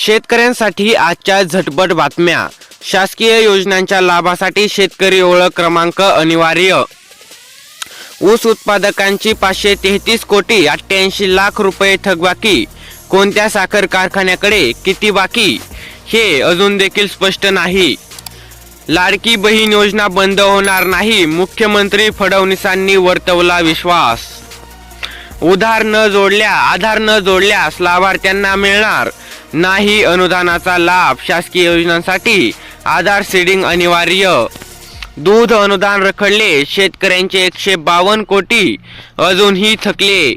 शेतकऱ्यांसाठी आजच्या झटपट बातम्या. शासकीय योजनांच्या लाभासाठी शेतकरी ओळख क्रमांक अनिवार्य. ऊस उत्पादकांची पाचशे तेहतीस कोटी अठ्ठ्याऐंशी लाख रुपये थकबाकी कोणत्या साखर कारखान्याकडे किती बाकी? हे अजून देखील स्पष्ट नाही. लाडकी बहीण योजना बंद होणार नाही मुख्यमंत्री फडणवीसांनी वर्तवला विश्वास. उधार न जोडल्या आधार न जोडल्यास लाभार्थ्यांना मिळणार. नाही अनुदानाचा लाभ शासकीय योजनांसाठी. आधार सीडिंग अनिवार्य. दूध अनुदान रखडले शेतकऱ्यांचे एकशे बावन्न कोटी अजूनही थकले.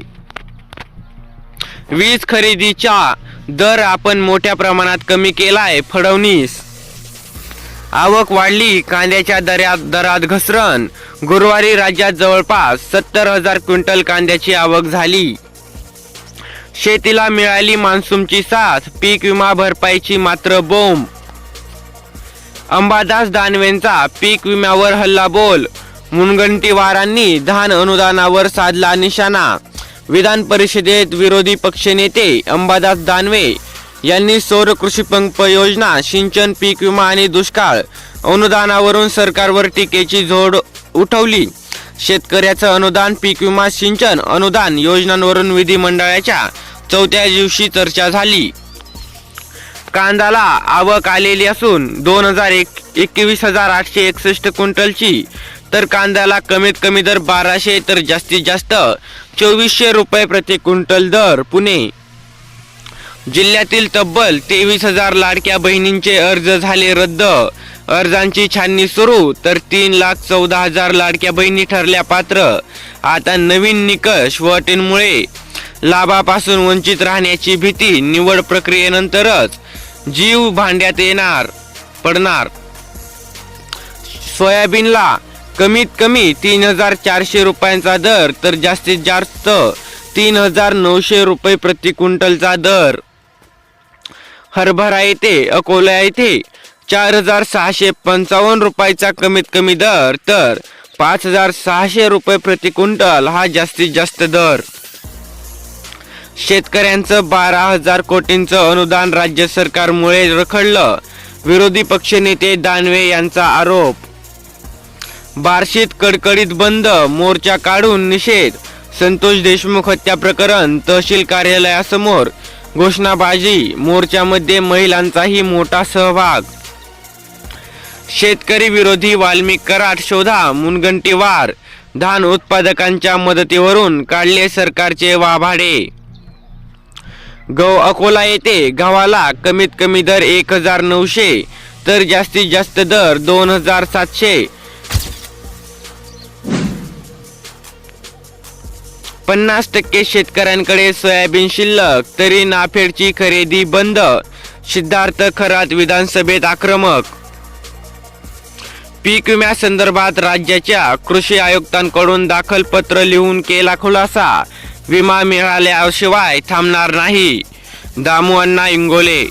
वीज खरेदीचा दर आपण मोठ्या प्रमाणात कमी केलाय फडणवीस. आवक वाढली कांद्याच्या दरात दरात घसरण. गुरुवारी राज्यात जवळपास सत्तर हजार क्विंटल कांद्याची आवक झाली. शेतीला मिळाली मान्सूनची साथ. पीक विमा भरपाईची मात्र बोंब अंबादास दानवेंचा पीक विम्यावर हल्ला बोल. मुनगंटीवारांनी धान अनुदानावर साधला निशाणा. विधान परिषदेत विरोधी पक्षनेते अंबादास दानवे यांनी सौर कृषी पंप योजना सिंचन पीक विमा आणि दुष्काळ अनुदानावरून सरकारवर टीकेची झोड उठवली. शेतकऱ्याचं अनुदान पीक विमा सिंचन अनुदान योजनांवरून विधिमंडळाच्या चौथ्या दिवशी चर्चा झाली. कांद्याला आवक आलेली असून दोन हजार एक एकवीस हजार आठशे एकसष्ट क्विंटलची तर कांद्याला कमीत कमी दर बाराशे तर जास्तीत जास्त चोवीसशे रुपये प्रति क्विंटल दर पुणे. जिल्ह्यातील तब्बल तेवीस हजार लाडक्या बहिणींचे अर्ज झाले रद्द अर्जांची छाननी सुरू तर तीन लाख चौदा हजार लाडक्या बहिणी ठरल्या पात्र. आता नवीन निकष व अटींमुळे लाभापासून वंचित राहण्याची भीती निवड प्रक्रियेनंतरच जीव भांड्यात येणार पडणार. सोयाबीनला कमीत कमी तीन हजार चारशे रुपयांचा दर तर जास्तीत जास्त तीन हजार नऊशे रुपये प्रति क्विंटलचा दर. हरभरा येथे अकोला येथे चार हजार सहाशे पंचावन्न रुपयाचा कमीत कमी दर तर पाच हजार सहाशे रुपये प्रति क्विंटल हा जास्तीत जास्त दर. शेतकऱ्यांचं बारा हजार कोटींचं अनुदान राज्य सरकारमुळे रखडलं विरोधी पक्षनेते दानवे यांचा आरोप. बार्शीत कडकडीत बंद मोर्चा काढून निषेध संतोष देशमुख हत्या प्रकरण तहसील कार्यालयासमोर घोषणाबाजी मोर्चामध्ये महिलांचाही मोठा सहभाग. शेतकरी विरोधी वाल्मिक करार शोधा मुनगंटीवार धान उत्पादकांच्या मदतीवरून काढले सरकारचे वाभाडे. गव अकोला येथे गव्हाला कमीत कमी दर एक हजार नऊशे तर जास्तीत जास्त दर दोन हजार सातशे. पन्नास टक्के शेतकऱ्यांकडे सोयाबीन शिल्लक तरी नाफेडची खरेदी बंद. सिद्धार्थ खरात विधानसभेत आक्रमक पीक विम्यासंदर्भात राज्याच्या कृषी आयुक्तांकडून दाखल पत्र लिहून केला खुलासा. विमा मिळाल्याशिवाय थांबणार नाही. दामू अण्णा इंगोले.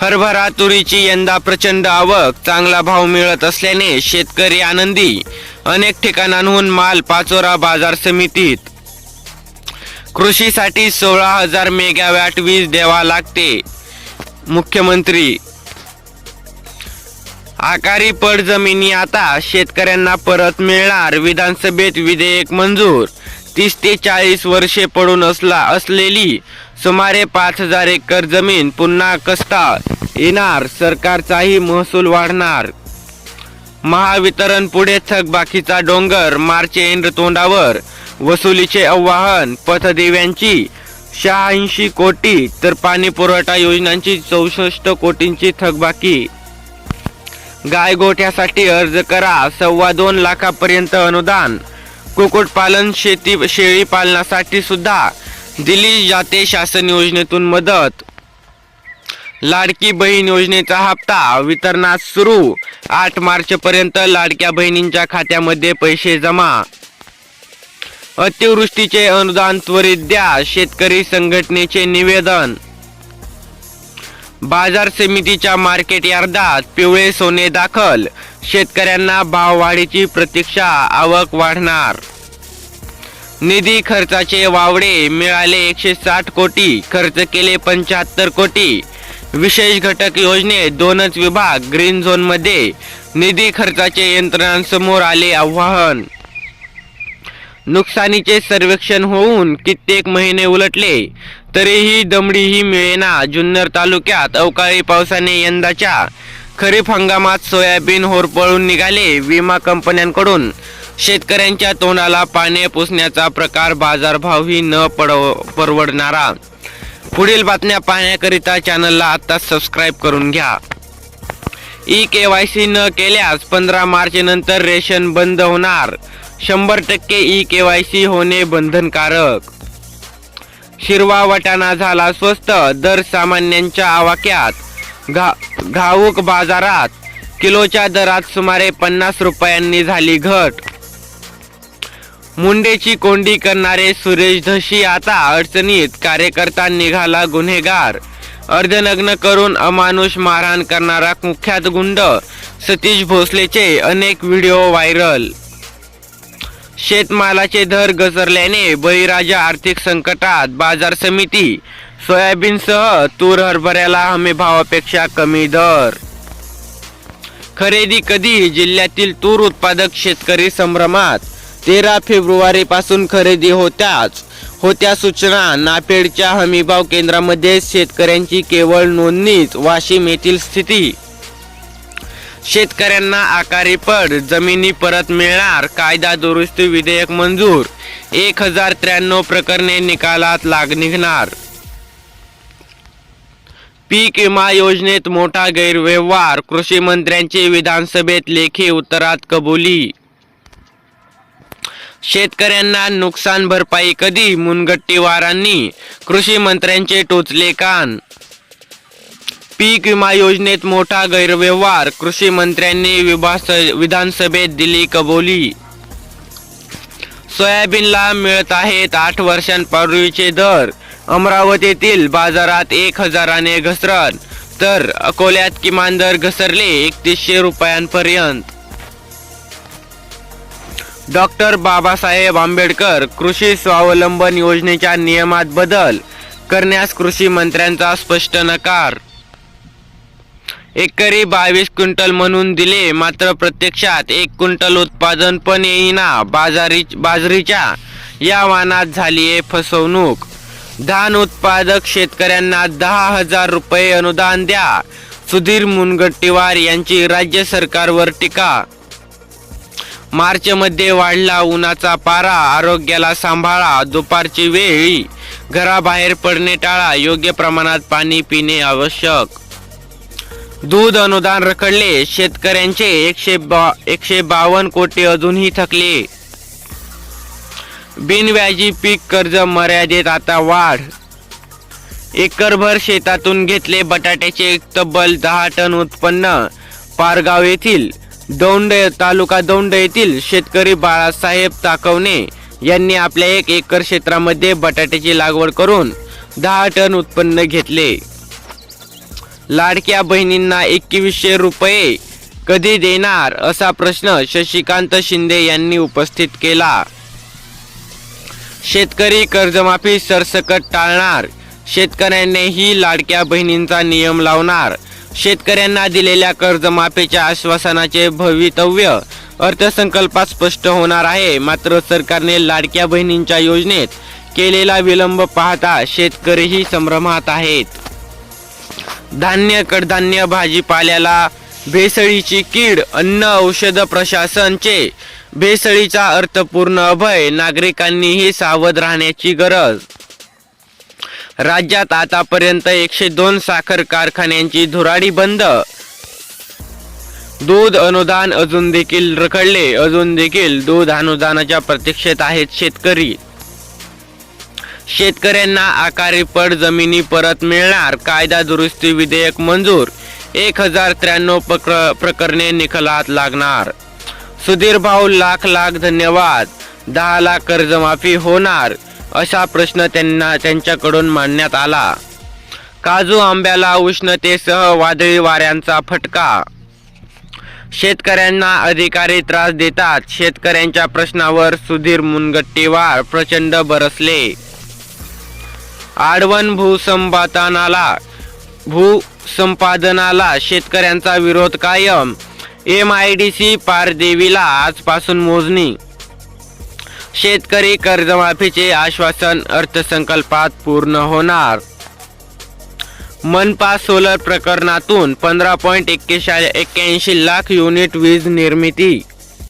हरभरा तुरीची यंदा प्रचंड आवक चांगला भाव मिळत असल्याने शेतकरी आनंदी. अनेक ठिकाणांहून माल पाचोरा बाजार समितीत. कृषीसाठी सोळा हजार मेगावॅट वीज द्यावा लागते. मुख्यमंत्री आकारी पड जमिनी आता शेतकऱ्यांना परत मिळणार. विधानसभेत विधेयक मंजूर. तीस ते चाळीस वर्षे पडून असला असलेली सुमारे पाच हजार एकर जमीन पुन्हा कसता येणार. सरकारचाही महसूल वाढणार. महावितरण पुढे थकबाकीचा डोंगर. मार्च एंड तोंडावर वसुलीचे आव्हान. पथदिव्यांची शहाऐंशी कोटी तर पाणी पुरवठा योजनांची चौसष्ट कोटींची थकबाकी गायगोठ्यासाठी अर्ज करा. सव्वा दोन लाखापर्यंत अनुदान. कुक्कुटपालन शेती शेळी पालनासाठी सुद्धा दिली जाते शासन योजनेतून मदत. लाडकी बहीण योजनेचा हप्ता वितरणात सुरू. आठ मार्च पर्यंत लाडक्या बहिणींच्या खात्यामध्ये पैसे जमा. अतिवृष्टीचे अनुदान त्वरित द्या. शेतकरी संघटनेचे निवेदन. बाजार समितीच्या मार्केट यार्डात पिवळे सोने दाखल. शेतकऱ्यांना भाववाढीची प्रतीक्षा आवक वाढणार. निधी खर्चाचे वावडे मिळाले एकशे साठ कोटी खर्च केले पंच्याहत्तर कोटी. विशेष घटक योजनेत दोनच विभाग ग्रीन झोनमध्ये. निधी खर्चाचे यंत्रणांसमोर आले आव्हान. नुकसानीचे सर्वेक्षण होऊन कित्येक महिने उलटले. तरीही दमडीही मिळेना. जुन्नर तालुक्यात अवकाळी पावसाने यंदाच्या खरीप हंगामात सोयाबीन होरपळून निघाले. विमा कंपन्यांकडून शेतकऱ्यांच्या तोंडाला पाने पुसण्याचा प्रकार बाजारभावही न पडव परवडणारा. पुढील बातम्या पाहण्याकरिता चॅनलला आता सबस्क्राईब करून घ्या. ई के वाय सी न केल्यास पंधरा मार्च नंतर रेशन बंद होणार. शंभर टक्के ई के वाय सी होणे बंधनकारक. शिरवा वटाणा झाला स्वस्त दर सामान्यांच्या आवाक्यात. घा घाऊक बाजारात किलोच्या दरात सुमारे पन्नास रुपयांनी झाली घट. मुंडेची कोंडी करणारे सुरेश धशी आता अडचणीत कार्यकर्ता निघाला गुन्हेगार. अर्धनग्न करून अमानुष मारहाण करणारा कुख्यात गुंड सतीश भोसलेचे अनेक व्हिडिओ व्हायरल. शेतमालाचे दर घसरल्याने बळीराजा आर्थिक संकटात बाजार समिती सोयाबीनसह तूर हरभऱ्याला हमी भावापेक्षा कमी दर. खरेदी कधी? जिल्ह्यातील तूर उत्पादक शेतकरी संभ्रमात. तेरा फेब्रुवारी पासून खरेदी होत्याच. होत्या सूचना नाफेडच्या हमीभाव केंद्रामध्ये शेतकऱ्यांची केवळ नोंदणीच वाशिम येथील स्थिती. शेतकऱ्यांना आकारी पड जमिनी परत मिळणार कायदा दुरुस्ती विधेयक मंजूर एक हजार त्र्याण्णव प्रकरणे निकालात लाग निघणार. पीक विमा योजनेत मोठा गैरव्यवहार कृषी मंत्र्यांची विधानसभेत लेखी उत्तरात कबुली. शेतकऱ्यांना नुकसान भरपाई कधी मुनगट्टीवारांनी कृषी मंत्र्यांचे टोचले कान. पीक विमा योजनेत मोठा गैरव्यवहार कृषी मंत्र्यांनी विभास विधानसभेत दिली कबोली. सोयाबीनला मिळत आहेत आठ वर्षांपूर्वीचे दर. अमरावतीतील बाजारात एक हजाराने घसरण तर अकोल्यात किमान दर घसरले एकतीसशे रुपयांपर्यंत. डॉक्टर बाबासाहेब आंबेडकर कृषी स्वावलंबन योजनेच्या नियमात बदल करण्यास कृषी मंत्र्यांचा स्पष्ट नकार. एकरी बावीस क्विंटल म्हणून दिले मात्र प्रत्यक्षात एक क्विंटल उत्पादन पण येईना. बाजारी बाजरीच्या या वानात झाली आहे फसवणूक. धान उत्पादक शेतकऱ्यांना दहा हजार रुपये अनुदान द्या. सुधीर मुनगट्टीवार यांची राज्य सरकारवर टीका. मार्चमध्ये वाढला उन्हाचा पारा आरोग्याला सांभाळा. दुपारची वेळी घराबाहेर पडणे टाळा. योग्य प्रमाणात पाणी पिणे आवश्यक. दूध अनुदान रखडले. शेतकऱ्यांचे एकशे बा एकशे बावन्न कोटी अजूनही थकले. बिनव्याजी पीक कर्ज मर्यादेत आता वाढ. एकरभर शेतातून घेतले बटाट्याचे तब्बल दहा टन उत्पन्न. पारगाव येथील दौंड तालुका दौंड येथील शेतकरी बाळासाहेब ताकवणे यांनी आपल्या एक एकर क्षेत्रामध्ये बटाट्याची लागवड करून दहा टन उत्पन्न घेतले. लाडक्या बहिणींना एकवीसशे रुपये कधी देणार असा प्रश्न शशिकांत शिंदे यांनी उपस्थित केला. शेतकरी कर्जमाफी सरसकट टाळणार. शेतकऱ्यांनीही लाडक्या बहिणींचा नियम लावणार. शेतकऱ्यांना दिलेल्या कर्जमाफीच्या आश्वासनाचे भवितव्य अर्थसंकल्पात स्पष्ट होणार आहे. मात्र सरकारने लाडक्या बहिणींच्या योजनेत केलेला विलंब पाहता शेतकरीही संभ्रमात आहेत. धान्य कडधान्य भाजीपाल्याला भेसळीची कीड अन्न औषध प्रशासनचे. भेसळीचा अर्थपूर्ण अभय नागरिकांनीही सावध राहण्याची गरज. राज्यात आतापर्यंत एकशे दोन साखर कारखान्यांची धुराडी बंद. दूध अनुदान अजून देखील रखडले अजून देखील दूध अनुदानाच्या प्रतीक्षेत आहेत शेतकरी. शेतकऱ्यांना आकारी पड जमिनी परत मिळणार कायदा दुरुस्ती विधेयक मंजूर एक हजार त्र्याण्णव प्रकर प्रकरणे निकालात लागणार. सुधीर भाऊ लाख लाख धन्यवाद. दहा लाख कर्जमाफी होणार असा प्रश्न त्यांना त्यांच्याकडून मांडण्यात आला. काजू आंब्याला उष्णतेसह वादळी वाऱ्यांचा फटका. शेतकऱ्यांना अधिकारी त्रास देतात शेतकऱ्यांच्या प्रश्नावर सुधीर मुनगट्टीवार प्रचंड बरसले. आडवण भूसंपादनाला भूसंपादनाला शेतकऱ्यांचा विरोध कायम. एम आय डी सी पारदेवीला आजपासून मोजणी. शेतकरी कर्जमाफीचे आश्वासन अर्थसंकल्पात पूर्ण होणार. मनपा सोलर प्रकरणातून पंधरा पॉईंट एक्केशा एक्क्याऐंशी लाख युनिट वीज निर्मिती.